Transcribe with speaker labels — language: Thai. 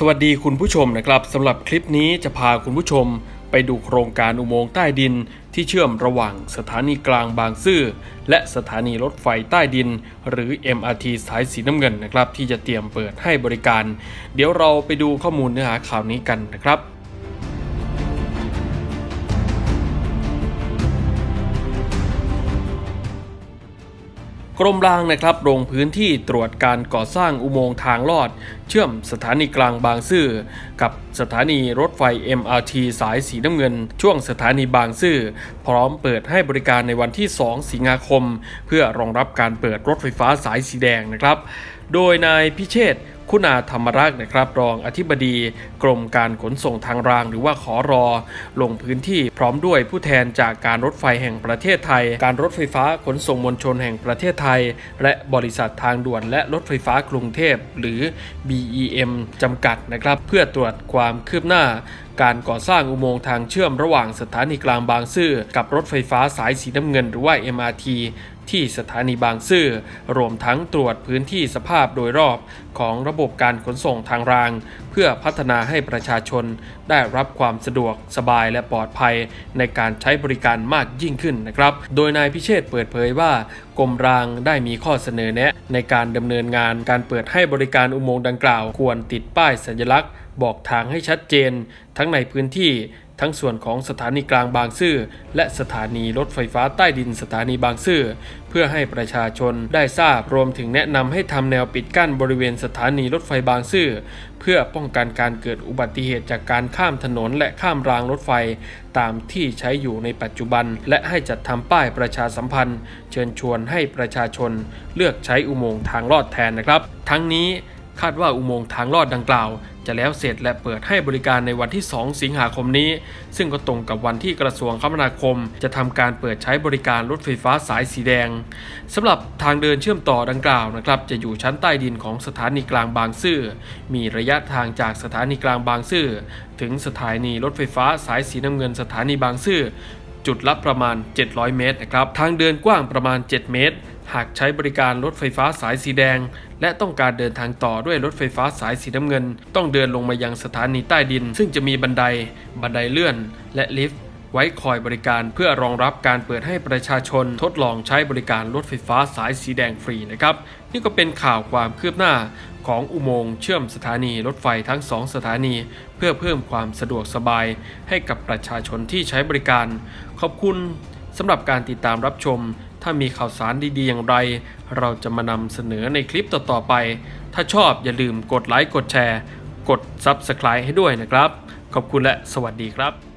Speaker 1: สวัสดีคุณผู้ชมนะครับสำหรับคลิปนี้จะพาคุณผู้ชมไปดูโครงการอุโมงค์ใต้ดิน ที่เชื่อมระหว่างสถานีกลางบางซื่อและสถานีรถไฟใต้ดิน หรือ MRT สายสีน้ำเงินนะครับ ที่จะเตรียมเปิดให้บริการ เดี๋ยวเราไปดูข้อมูลเนื้อหาข่าวนี้กันนะครับ กรมรางนะครับลงพื้นที่ตรวจการก่อสร้างอุโมงค์ทางลอด เชื่อมสถานีกลางบางซื่อกับสถานีรถไฟ MRT สายสีน้ำเงิน ช่วงสถานีบางซื่อ พร้อมเปิดให้บริการในวันที่ 2 สิงหาคม เพื่อรองรับการเปิดรถไฟฟ้าสายสีแดงนะครับ โดยนายพิเชษคุณาธรรมรักษ์นะครับรองอธิบดีกรมการขนส่งทางราง หรือว่าขอรอ ลงพื้นที่พร้อมด้วยผู้แทนจากการรถไฟแห่งประเทศไทย การรถไฟฟ้าขนส่งมวลชนแห่งประเทศไทย และบริษัททางด่วนและรถไฟฟ้ากรุงเทพหรือ BEM จำกัดนะครับ เพื่อตรวจความคืบหน้า การก่อสร้างอุโมงค์ทางเชื่อมระหว่างสถานีกลางบางซื่อกับรถไฟฟ้าสายสีน้ำเงินหรือว่า MRT ที่สถานีบางซื่อ รวมทั้งตรวจพื้นที่สภาพโดยรอบของระบบการขนส่งทางราง เพื่อพัฒนาให้ประชาชนได้รับความสะดวกสบายและปลอดภัยในการใช้บริการมากยิ่งขึ้นนะครับ โดยนายพิเชษเปิดเผยว่า กรมรางได้มีข้อเสนอแนะ ในการดำเนินงานการเปิดให้บริการอุโมงค์ดังกล่าว ควรติดป้ายสัญลักษณ์ บอกทางให้ชัดเจน ทั้งในพื้นที่ ทั้งส่วนของสถานีกลางบางซื่อและสถานีรถไฟฟ้าใต้ดินสถานีบางซื่อเพื่อให้ประชาชนได้ทราบรวมถึงแนะนำให้ทำแนวปิดกั้นบริเวณสถานีรถไฟบางซื่อเพื่อป้องกันการเกิดอุบัติเหตุจากการข้ามถนนและข้ามรางรถไฟ ตามที่ใช้อยู่ในปัจจุบัน และให้จัดทำป้ายประชาสัมพันธ์ เชิญชวนให้ประชาชนเลือกใช้อุโมงค์ทางลอดแทนนะครับ ทั้งนี้คาดว่าอุโมงค์ทางลอดดังกล่าว จะแล้วเสร็จและเปิดให้บริการในวันที่ 2 สิงหาคมนี้ ซึ่งก็ตรงกับวันที่กระทรวงคมนาคม จะทำการเปิดใช้บริการรถไฟฟ้าสายสีแดงสำหรับทางเดินเชื่อมต่อดังกล่าวนะครับจะอยู่ชั้นใต้ดินของสถานีกลางบางซื่อ มีระยะทางจากสถานีกลางบางซื่อ ถึงสถานีรถไฟฟ้าสายสีน้ำเงินสถานีบางซื่อ จุดละประมาณ 700 เมตรนะครับ ทางเดินกว้างประมาณ 7 เมตร หากใช้บริการรถไฟฟ้าสายสีแดง และต้องการเดินทางต่อด้วยรถไฟฟ้าสายสีน้ำเงิน ต้องเดินลงมายังสถานีใต้ดิน ซึ่งจะมีบันได บันไดเลื่อน และลิฟต์ ไว้คอยบริการเพื่อรองรับการเปิดให้ประชาชนทดลองใช้บริการรถไฟฟ้าสายสีแดงฟรีนะครับ นี่ก็เป็นข่าวความคืบหน้าของอุโมงค์เชื่อมสถานีรถไฟทั้งสองสถานี เพื่อเพิ่มความสะดวกสบายให้กับประชาชนที่ใช้บริการ ขอบคุณสำหรับการติดตามรับชม ถ้ามีข่าวสารดีๆอย่างไร เราจะมานำเสนอในคลิปต่อๆไป ถ้าชอบอย่าลืมกดไลค์กดแชร์ กด Subscribe ให้ด้วยนะครับ ขอบคุณและสวัสดีครับ